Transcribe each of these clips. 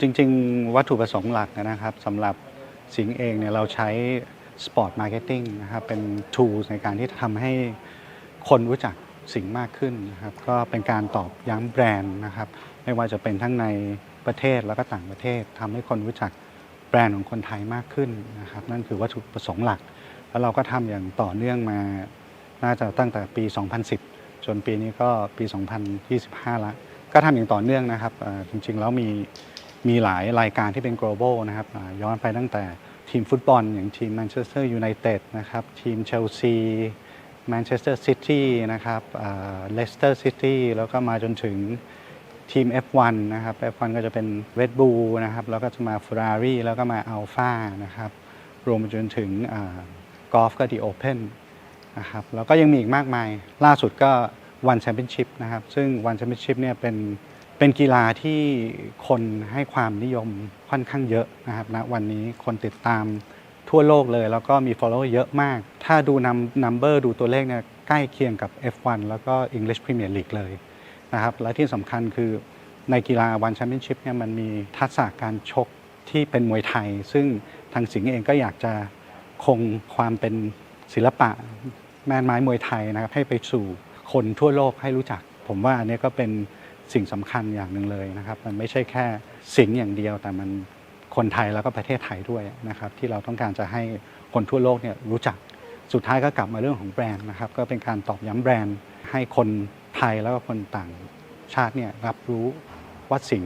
จริง ๆ วัตถุประสงค์หลักนะครับสำหรับสิงห์เองเนี่ยเราใช้สปอร์ตมาร์เก็ตติ้งนะครับเป็น tools ในการที่ทำให้คนรู้จักสิงห์มากขึ้นนะครับก็เป็นการตอบย้ำแบรนด์นะครับไม่ว่าจะเป็นทั้งในประเทศแล้วก็ต่างประเทศทำให้คนรู้จักแบรนด์ของคนไทยมากขึ้นนะครับนั่นคือวัตถุประสงค์หลัก แล้วเราก็ทำอย่างต่อเนื่องมาน่าจะตั้งแต่ปี 2010 จนปีนี้ก็ปี 2025ล้วก็ทำอย่างต่อเนื่องนะครับจริงๆแล้วมี มีหลายรายการที่เป็น global นะครับย้อนไปตั้งแต่ทีมฟุตบอล อย่างทีมแมนเชสเตอร์ยูไนเต็ดนะครับทีมเชลซีแมนเชสเตอร์ซิตี้นะครับเลสเตอร์ซิตี้แล้วก็มาจนถึงทีม F1 นะครับ F1 ก็จะเป็น Red Bull นะครับ แล้วก็จะมา Ferrari แล้วก็มา Alpha นะครับ รวมไปจนถึงกอล์ฟก็ The Open นะครับ แล้วก็ยังมีอีกมากมาย ล่าสุดก็วันแชมเปี้ยนชิพนะครับ ซึ่งวันแชมเปี้ยนชิพเนี่ยเป็น เป็นกีฬาที่คนให้ความนิยมค่อนข้างเยอะนะครับณวันนี้คนติดตามทั่วโลกเลย แล้วก็มี follower เยอะมาก ถ้าดูนำ number ดูตัวเลขเนี่ยใกล้เคียงกับ F1 แล้วก็ English Premier League เลยนะครับ และที่สำคัญคือในกีฬาวันแชมเปี้ยนชิพเนี่ยมันมีทักษะการชกที่เป็นมวยไทย ซึ่งทางสิงห์เองก็อยากจะคงความเป็นศิลปะแม่นไม้มวยไทยนะครับให้ไปสู่คนทั่วโลกให้รู้จัก ผมว่าอันนี้ก็เป็น สิ่งสำคัญอย่างหนึ่งเลยนะครับ มันไม่ใช่แค่สิ่งอย่างเดียว แต่มันคนไทยแล้วก็ประเทศไทยด้วยนะครับ ที่เราต้องการจะให้คนทั่วโลกเนี่ยรู้จักสุดท้ายก็กลับมาเรื่องของแบรนด์นะครับ ก็เป็นการตอกย้ำแบรนด์ ให้คนไทยแล้วก็คนต่างชาติเนี่ยรับรู้ว่าสิง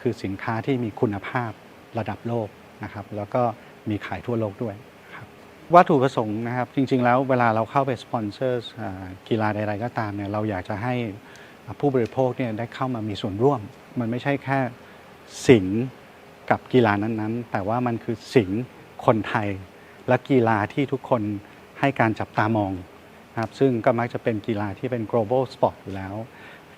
คือสินค้าที่มีคุณภาพระดับโลกนะครับ แล้วก็มีขายทั่วโลกด้วยวัตถุประสงค์นะครับ จริง ๆ แล้วเวลาเราเข้าไปสปอนเซอร์กีฬาใด ๆ ก็ตามเนี่ยเราอยากจะให้ ผู้บริโภคเนี่ยได้เข้ามามีส่วนร่วม มันไม่ใช่แค่สิงกับกีฬานั้นๆ แต่ว่ามันคือสิงคนไทย และกีฬาที่ทุกคนให้การจับตามองนะครับซึ่งก็มักจะเป็นกีฬาที่เป็น global sport อยู่แล้ว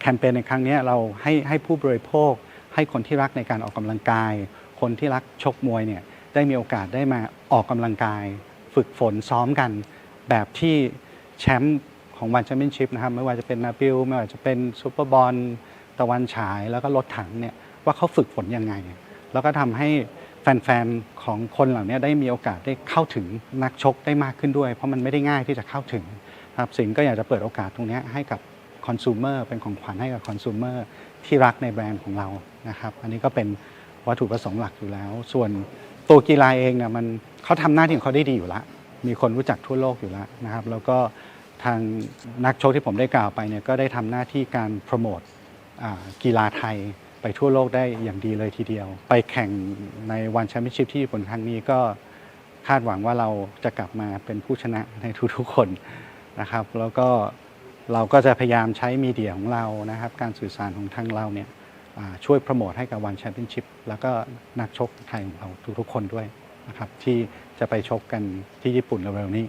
แคมเปญในครั้งนี้เราให้ให้ผู้บริโภค ให้คนที่รักในการออกกำลังกาย คนที่รักชกมวยเนี่ยได้มีโอกาสได้มาออกกำลังกาย ฝึกฝนซ้อมกัน แบบที่แชมป์ ของวันแชมเปี้ยนชิพนะครับไม่ว่าจะเป็นนาบิลไม่ว่าจะเป็นซูเปอร์บอลตะวันฉายแล้วก็รถถังเนี่ยว่าเขาฝึกฝนยังไง แล้วก็ทำให้แฟนๆ ของคนเหล่านี้ได้มีโอกาสได้เข้าถึงนักชกได้มากขึ้นด้วย เพราะมันไม่ได้ง่ายที่จะเข้าถึงครับสิงห์ก็อยากจะเปิดโอกาสตรงนี้ให้กับคอน sumer เป็นของขวัญให้กับคอน sumer ที่รักในแบรนด์ของเรานะครับ อันนี้ก็เป็นวัตถุประสงค์หลักอยู่แล้ว ส่วนตัวกีฬาเองเนี่ยมันเขาทำหน้าที่ของเขาได้ดีอยู่แล้วมีคนรู้จักทั่วโลกอยู่แล้วนะครับ แล้วก็ ทางนักชกที่ผมได้กล่าวไปเนี่ยก็ได้ทำหน้าที่การโปรโมทอ่ากีฬาไทยไปทั่วโลกได้อย่างดีเลยทีเดียว ไปแข่งในวันแชมเปี้ยนชิพที่ญี่ปุ่นครั้งนี้ก็คาดหวังว่าเราจะกลับมาเป็นผู้ชนะในทุกๆคนนะครับ แล้วก็เราก็จะพยายามใช้มีเดียของเรานะครับ การสื่อสารของทางเราเนี่ยอ่าช่วยโปรโมทให้กับวันแชมเปี้ยนชิพแล้วก็นักชกไทยของเราทุกๆคนด้วยนะครับที่จะไปชกกันที่ญี่ปุ่นเร็วๆนี้